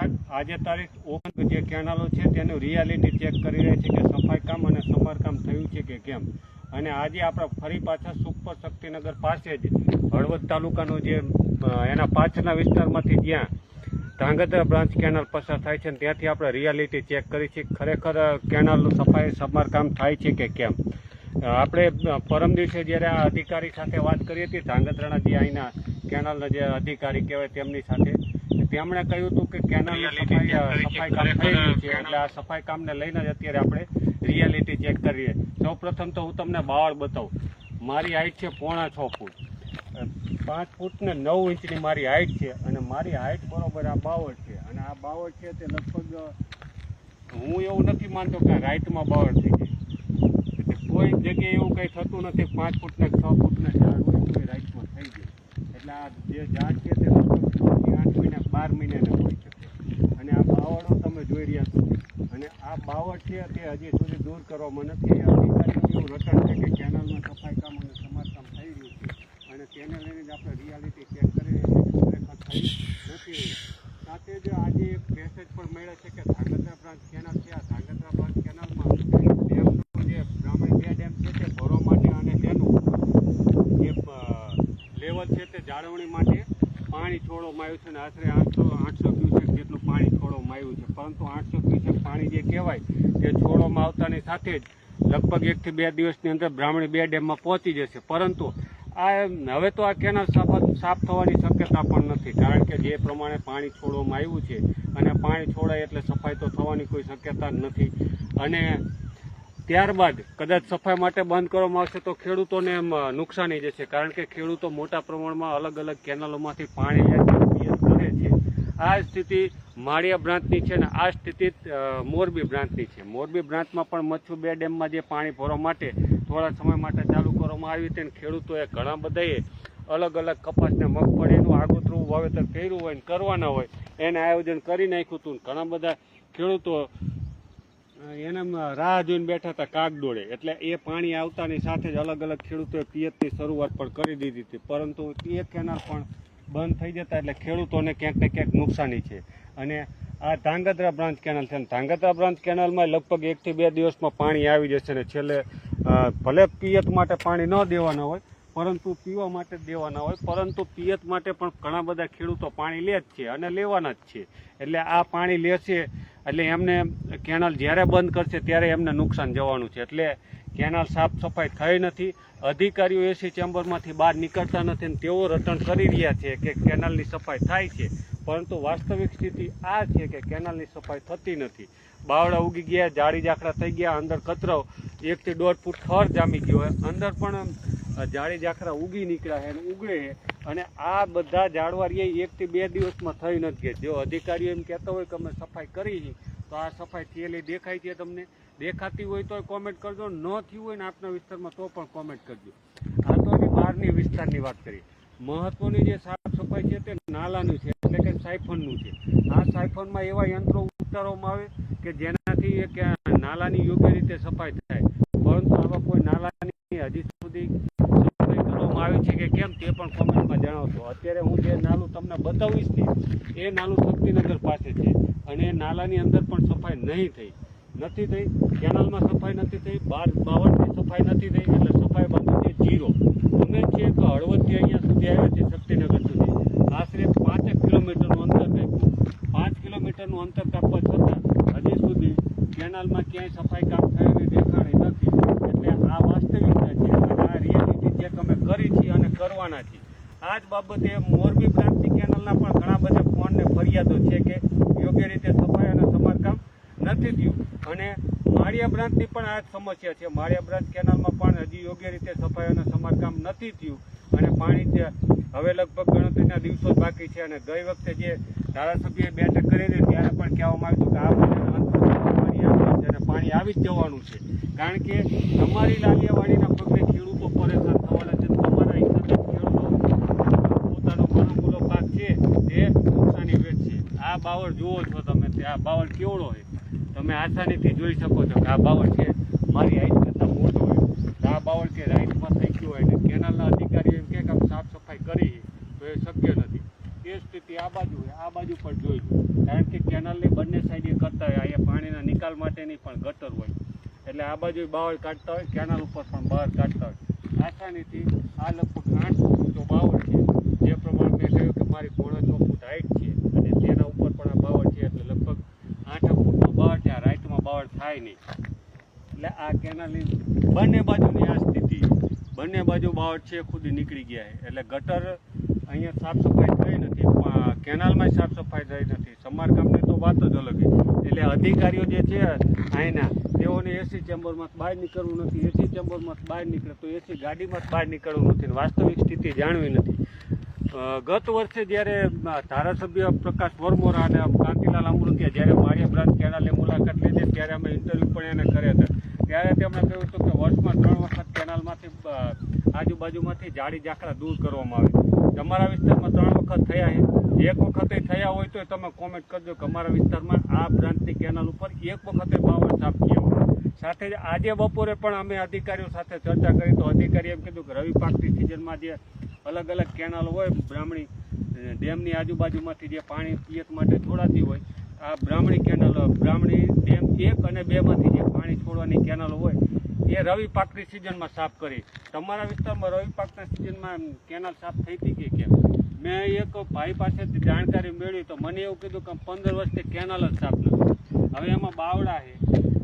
થા- આજે તારીખ ઓપન જે કેનાલો છે તેનું રિયાલિટી ચેક કરી રહી છે કે સફાઈ કામ અને સમારકામ થયું છે કે કેમ? અને આજે આપણે ફરી પાછા સુપર શક્તિનગર પાસે જ હળવદ તાલુકાનું જે એના પાછળના વિસ્તારમાંથી જ્યાં ધ્રાંગધ્રા બ્રાન્ચ કેનાલ પસાર થાય છે ત્યાંથી આપણે રિયાલિટી ચેક કરી છે ખરેખર કેનાલનું સફાઈ સમારકામ થાય છે કે કેમ? આપણે પરમ દિવસે જ્યારે આ અધિકારી સાથે વાત કરી હતી ધ્રાંગધ્રાના જે અહીંના કેનાલના જે અધિકારી કહેવાય તેમની સાથે તેમણે કહ્યું હતું કે કેનાલનું સફાઈ સફાઈ કામ થઈ રહ્યું છે. એટલે આ સફાઈ કામને લઈને જ અત્યારે આપણે રિયાલિટી ચેક કરીએ. સૌ પ્રથમ તો હું તમને બાવળ બતાવું. મારી હાઈટ છે પોણા છ ફૂટ. પાંચ ફૂટ ને નવ ઇંચની મારી હાઈટ છે અને મારી હાઈટ બરોબર આ બાવળ છે. અને આ બાવળ છે તે લગભગ હું એવું નથી માનતો કે રાઈટમાં બાવળ થઈ જાય કોઈ જગ્યાએ એવું કંઈ થતું નથી. પાંચ ફૂટ ને છ ફૂટ ને ઝાડ હોય રાઈટમાં થઈ જાય એટલે આ જે ઝાડ છે તે લગભગ આઠ મહિના, બાર મહિનાના હોઈ શકે અને આ બાવળો તમે જોઈ રહ્યા છો. અને આ બાવળ છે તે હજી સુધી દૂર કરવામાં નથી અધિકારીનું એવું રટણ છે કે કેનાલમાં સફાઈ કામ અને સમારકામ થઈ રહ્યું છે. અને તેને લઈને જ આપણે રિયાલિટી ચેક કરી ખરેખર થઈ નથી સાથે જ આજે એક મેસેજ પણ મળ્યો છે કે ધાંગધ્રા બ્રાન્ચ કેનાલ છે આ ધાંગધ્રા બ્રાન્ચ કેનાલમાં ડેમનું જે બ્રાહ્મણી બે ડેમ છે તે ભરવા માટે અને તેનું જે લેવલ છે તે જાળવણી માટે પાણી છોડવામાં આવ્યું છે અને આશરે આઠસો આઠસો ક્યુસેક જેટલું પાણી છોડવામાં આવ્યું છે. પરંતુ આઠસો ક્યુસેક પાણી જે કહેવાય તે છોડવામાં આવતાની સાથે જ લગભગ એકથી બે દિવસની અંદર બ્રાહ્મણી બે ડેમમાં પહોંચી જશે. પરંતુ આ હવે તો આ કેનાલ સાફ સાફ થવાની શક્યતા પણ નથી, કારણ કે જે પ્રમાણે પાણી છોડવામાં આવ્યું છે, અને પાણી છોડાય એટલે સફાઈ તો થવાની કોઈ શક્યતા નથી. અને ત્યારબાદ કદાચ સફાઈ માટે બંધ કરવામાં આવશે તો ખેડૂતોને એમ નુકસાની જશે, કારણ કે ખેડૂતો મોટા પ્રમાણમાં અલગ અલગ કેનાલોમાંથી પાણી લે આ સ્થિતિ માળિયા બ્રાન્ચની છે ને આ સ્થિતિ મોરબી બ્રાન્ચની છે. મોરબી બ્રાન્ચમાં પણ મચ્છુ બે ડેમમાં જે પાણી ભરવા માટે થોડા સમય માટે ચાલુ કરવામાં આવી હતી અને ખેડૂતોએ ઘણા બધાએ અલગ અલગ કપાસને મગફળીનું આગોતરું વાવેતર કર્યું હોય ને કરવાના હોય, એને આયોજન કરી નાખ્યું હતું ઘણા બધા ખેડૂતો એના રાહ જોઈને બેઠા હતા કાગડોળે એટલે એ પાણી આવતાની સાથે જ અલગ અલગ ખેડૂતોએ પિયતની શરૂઆત પણ કરી દીધી હતી. પરંતુ એ કેનાલ પણ બંધ થઈ જતા એટલે ખેડૂતોને ક્યાંક ને ક્યાંક નુકસાની છે. અને આ ધાંગધ્રા બ્રાન્ચ કેનાલ છે. ધાંગધ્રા બ્રાન્ચ કેનાલમાં લગભગ એકથી બે દિવસમાં પાણી આવી જશે ને છેલ્લે ભલે પિયત માટે પાણી ન દેવાના હોય, પરંતુ પીવા માટે દેવાના હોય. પરંતુ પિયત માટે પણ ઘણા બધા ખેડૂતો પાણી લે જ છે અને લેવાના જ છે. એટલે આ પાણી લેશે એટલે એમને કેનાલ જ્યારે બંધ કરશે ત્યારે એમને નુકસાન જવાનું છે. એટલે કેનાલ સાફ સફાઈ થઈ નથી. અધિકારીઓ એસી ચેમ્બરમાંથી બહાર નીકળતા નથી અને તેઓ રટણ કરી રહ્યા છે કે કેનાલની સફાઈ થાય છે. પરંતુ વાસ્તવિક સ્થિતિ આ છે કે કેનાલની સફાઈ થતી નથી. બાવડા ઉગી ગયા જાડી ઝાખરા થઈ ગયા, અંદર કચરો એકથી દોઢ ફૂટ થર જામી ગયો અંદર પણ જાડી ઝાખરા ઉગી નીકળ્યા છે અને ઉગડે અને આ બધા ઝાડવા રહ્યા એકથી બે દિવસમાં થઈ નથી ગયા. જો અધિકારીઓ એમ કહેતા હોય કે અમે સફાઈ કરી છે, તો આ સફાઈ થયેલી દેખાય છે તમને. દેખાતી હોય તો કોમેન્ટ કરજો. ન થયું હોય ને આપના વિસ્તારમાં તો પણ કોમેન્ટ કરજો. આ તો અમે બહારની વિસ્તારની વાત કરીએ. મહત્વની જે સાફ સફાઈ છે તે નાલાનું છે, એટલે કે સાયફનનું છે. આ સાયફનમાં એવા યંત્રો ઉતારવામાં આવે કે જેનાથી નાલાની યોગ્ય રીતે સફાઈ થાય પરંતુ આવા કોઈ નાલાની હજી સુધી સફાઈ છે કે કેમ તે પણ કોમેન્ટમાં જણાવશો. અત્યારે હું જે નાલું તમને બતાવીશ ને, એ નાલું શક્તિનગર પાસે છે અને એ નાલાની અંદર પણ સફાઈ નહીં થઈ. નથી થઈ, કેનાલમાં સફાઈ નથી થઈ, બાર બાવળની સફાઈ નથી થઈ, એટલે સફાઈ બંધ છે જીરો અમે છે કે હળવદથી અહીંયા સુધી આવ્યા છે શક્તિનગર સુધી. આશરે પાંચેક કિલોમીટરનું અંતર કાપ્યું. પાંચ કિલોમીટરનું અંતર કાપવા છતાં હજી સુધી કેનાલમાં ક્યાંય સફાઈ કામ થયેલી દેખાણી નથી એટલે આ વાસ્તવિકતા છે અને આ રિયાલિટી ચેક અમે કરી અને છીએ આ જ બાબતે મોરબી પ્રાંતિક કેનાલના પણ ઘણા બધા ફોન ને ફરિયાદો છે કે યોગ્ય રીતે સફાઈ અને સમારકામ નથી થયું. અને માળિયા બ્રાન્ચની પણ આ જ સમસ્યા છે. માળિયા બ્રાન્ચ કેનાલમાં પણ હજી યોગ્ય રીતે સફાઈ અને સમારકામ નથી થયું. અને પાણી હવે લગભગ ગણતરીના દિવસો બાકી છે અને ગઈ વખતે જે ધારાસભ્યએ બેઠક કરી હતી, ત્યારે પણ કહેવામાં આવ્યું કે આ પાણી પાણી આવી જ જવાનું છે. કારણ કે અમારી લાલિયાવાડીના પગલે ખેડૂતો પરેશાન થવાના છે તમારા હિસાબે ખેડૂતો પોતાનો મનોમૂલો પાક છે તે નુકસાની વેચશે આ બાવળ જુઓ છો તમે તે આ બાવળ કેવડો હોય. તમે આસાનીથી જોઈ શકો છો કે આ બાવળ છે મારી હાઈટ કરતાં મોટો હોય. આ બાવળ કે રાઈટમાં થઈ ગયું હોય ને કેનાલના અધિકારીઓ એમ કે આમ સાફ સફાઈ કરી તો એ શક્ય નથી. એ સ્થિતિ આ બાજુ આ બાજુ પણ જોઈ કારણ કે કેનાલની બંને સાઈડે કરતા હોય, અહીંયા પાણીના નિકાલ માટેની પણ ગટર હોય. એટલે આ બાજુ બાવળ કાઢતા હોય કેનાલ ઉપર પણ બહાર કાઢતા હોય. આસાનીથી આ લગભગ આઠ ફૂટ બાવળ છે. જે પ્રમાણે મેં કહ્યું કે મારી પોણા છ ફૂટ હાઈટ છે અને તેના ઉપર પણ આ બાવળ છે એટલે લગભગ આઠ ફૂટનો બાવળ બાવળ થાય નહીં. એટલે આ કેનાલની બંને બાજુની આ સ્થિતિ. બંને બાજુ બાવળ છે, ખુદ નીકળી ગયા છે. એટલે ગટર અહીંયા સાફ સફાઈ થઈ નથી કેનાલમાં સાફ સફાઈ થઈ નથી. સમારકામની તો વાત જ અલગ એટલે અધિકારીઓ જે છે, અહીંના, તેઓને એસી ચેમ્બરમાં બહાર નીકળવું નથી. એસી ચેમ્બરમાં બહાર નીકળે તો એસી ગાડીમાં બહાર નીકળવું નથી. વાસ્તવિક સ્થિતિ જાણવી નથી. ગત વર્ષે જ્યારે ધારાસભ્ય પ્રકાશ વરમોરા અને કાંતિલાલ અમૃતિયા જ્યારે માળિયા બ્રાન્ચ કેનાલની મુલાકાત લીધી, ત્યારે અમે ઇન્ટરવ્યૂ પણ એને કર્યા હતા. ત્યારે તેમણે કહ્યું હતું કે વર્ષમાં ત્રણ વખત કેનાલમાંથી આજુબાજુમાંથી જાડી ઝાકડા દૂર કરવામાં આવે. તમારા વિસ્તારમાં ત્રણ વખત થયા એક વખતે થયા હોય તો તમે કોમેન્ટ કરજો કે અમારા વિસ્તારમાં આ બ્રાન્ચની કેનાલ ઉપર એક વખતે પાવર સાફ થયા સાથે જ આજે બપોરે પણ અમે અધિકારીઓ સાથે ચર્ચા કરી તો અધિકારીએ એમ કીધું કે રવિ પાકની સિઝનમાં જે અલગ અલગ કેનાલ હોય, બ્રાહ્મણી ડેમની આજુબાજુમાંથી જે પાણી પિયત માટે છોડાતી હોય, આ બ્રાહ્મણી કેનાલ, બ્રાહ્મણી ડેમ એક અને બેમાંથી જે પાણી છોડવાની કેનાલ હોય, એ રવિ પાકની સિઝનમાં સાફ કરી. તમારા વિસ્તારમાં રવિ પાકના સિઝનમાં કેનાલ સાફ થઈ હતી કે કેમ? મેં એક ભાઈ પાસેથી જાણકારી મેળવી, તો મને એવું કીધું કે પંદર વર્ષથી કેનાલ જ સાફ નથી. હવે એમાં બાવડા છે,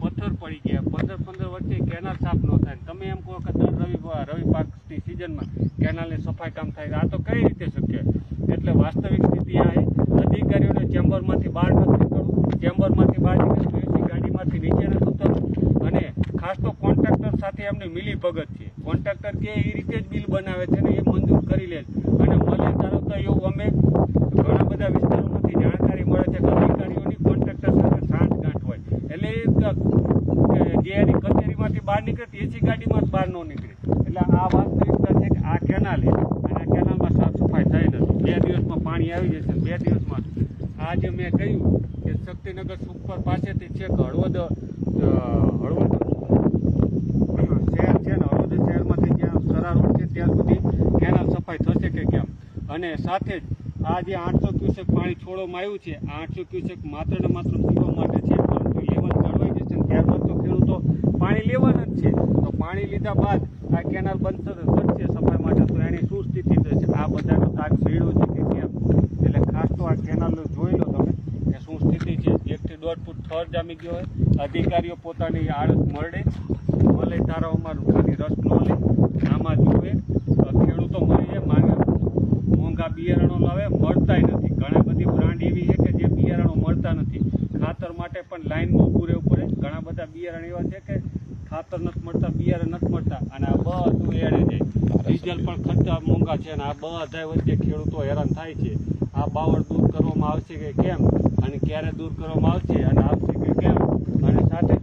પથ્થર પડી ગયા. પંદર પંદર વર્ષે કેનાલ સાફ ન થાય. તમે એમ કહો કે દર રવિ રવિ પાકની સિઝનમાં કેનાલની સફાઈ કામ થાય. આ તો કઈ રીતે શક્ય? એટલે વાસ્તવિક સ્થિતિ આ અધિકારીઓને ચેમ્બરમાંથી બહાર નથી નીકળવું. ચેમ્બરમાંથી બહાર નીકળે તો એસી ગાડીમાંથી નીચે નથી ઉતરવું. અને ખાસ તો કોન્ટ્રાક્ટર સાથે એમની મિલી ભગત છે. કોન્ટ્રાક્ટર કે એ રીતે જ બિલ બનાવે છે ને એ મંજૂર કરી લે અને મળે તારો તો એવું અમે ઘણા બધા વિસ્તારોમાંથી જાણકારી મળે છે કે અધિકારીઓની કોન્ટ્રાક્ટર સાથે સાંઠગાંઠ હોય એટલે એ ક- કે જે એની કચેરીમાંથી એસી ગાડીમાં બહાર ન નીકળે. એટલે આ વાસ્તવિકતા છે કે આ કેનાલ અને આ કેનાલમાં સાફ સફાઈ થાય નથી. બે દિવસમાં પાણી આવી જશે બે દિવસમાં આ જે મેં કહ્યું કે શક્તિનગર સુપર પાસેથી છે કે હળવદ હળવદ? શહેર છે ને હળવદ શહેરમાંથી જ્યાં સરા રોડ છે ત્યાં સુધી કેનાલ સફાઈ થશે કે કેમ? અને સાથે જ આ જે આઠસો ક્યુસેક પાણી છોડવામાં આવ્યું છે આઠસો ક્યુસેક માત્ર ને માત્ર પીવા માટે છે પરંતુ લેવલ જળવાઈ જશે ને ત્યારબાદ તો ખેડૂતો પાણી લેવાના જ છે તો પાણી લીધા બાદ આ કેનાલ બંધ થશે સફાઈ માટે તો એની શું સ્થિતિ થશે આ બધાનો તાગ મેળવ્યો છે કે કેમ? એટલે ખાસ તો આ કેનાલ જોઈ લો તમે, કે શું સ્થિતિ છે. એકથી દોઢ ફૂટ થર જામી ગયો હોય. અધિકારીઓ પોતાની આળસ મળે. ભલે તારો અમારું ખાલી રસ ન લે આમાં જુએ તો ખેડૂતો મરી જાય માંગે મોંઘા બિયારણો લાવે મળતાય નથી ઘણા બધી બ્રાન્ડ એવી છે કે જે બિયારણો મળતા નથી ખાતર માટે પણ લાઈનમાં ઊભું રહેવું પડે ઘણા બધા બિયારણ એવા છે કે ખાતર નથી મળતા બિયારણ નથી મળતા અને આ બધું એડે જાય ડીઝલ પણ મોંઘા છે અને આ બધા વચ્ચે ખેડૂતો હેરાન થાય છે. આ બાવળ દૂર કરવામાં આવશે કે કેમ? અને ક્યારે દૂર કરવામાં આવશે? અને આવશે કે કેમ? અને સાથે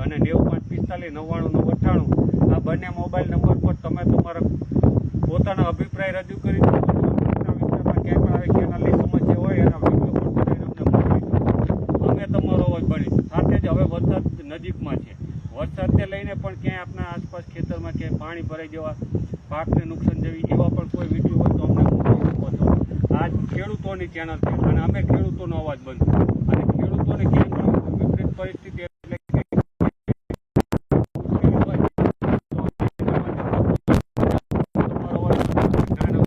અને નેવું પાંચ પિસ્તાલીસ નવ્વાણું નવ અઠ્ઠાણું આ બંને મોબાઈલ નંબર પર તમે તમારા પોતાનો અભિપ્રાય રજૂ કરી શકો ક્યાંય પણ આવી કેનાલની સમસ્યા હોય એના વીડિયો પણ કરીને અમને મોકલી અમે બનીશું સાથે જ હવે વરસાદ નજીકમાં છે. વરસાદને લઈને પણ ક્યાંય આપણા આસપાસ ખેતરમાં ક્યાંય પાણી ભરાઈ જવા, પાકને નુકસાન જેવી એવા પણ કોઈ વીડિયો હોય તો અમને આ ખેડૂતોની ચેનલ છે અને અમે ખેડૂતોનો અવાજ બનશું. અને ખેડૂતોને ક્યાંય વિપરીત પરિસ્થિતિ એટલે કે મુશ્કેલી હોય તો તમારો અવાજ જાણો.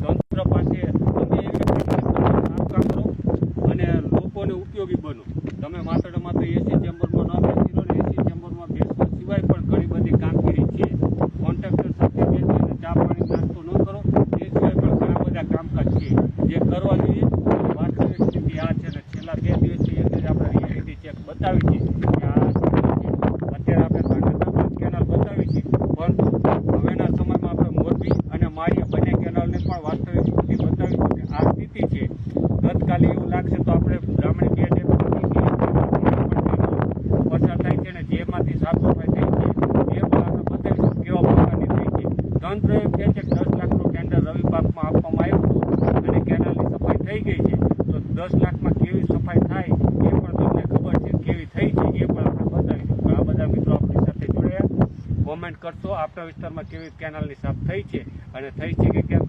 તંત્ર પાસે તમે એવી રીતે સાફ કામ કરો અને લોકોને ઉપયોગી બનો. તમે માત્ર તંત્ર એમ કહે છે કે દસ લાખનું ટેન્ડર રવિ પાકમાં આપવામાં આવ્યું હતું અને કેનાલની સફાઈ થઈ ગઈ છે. તો દસ લાખમાં કેવી સફાઈ થાય એ પણ તમને ખબર છે કેવી થઈ છે એ પણ આપણે બતાવી ઘણા બધા મિત્રો આપણી સાથે જોડાયા. કોમેન્ટ કરશો. આપણા વિસ્તારમાં કેવી કેનાલની સાફ થઈ છે અને થઈ છે કે કેમ?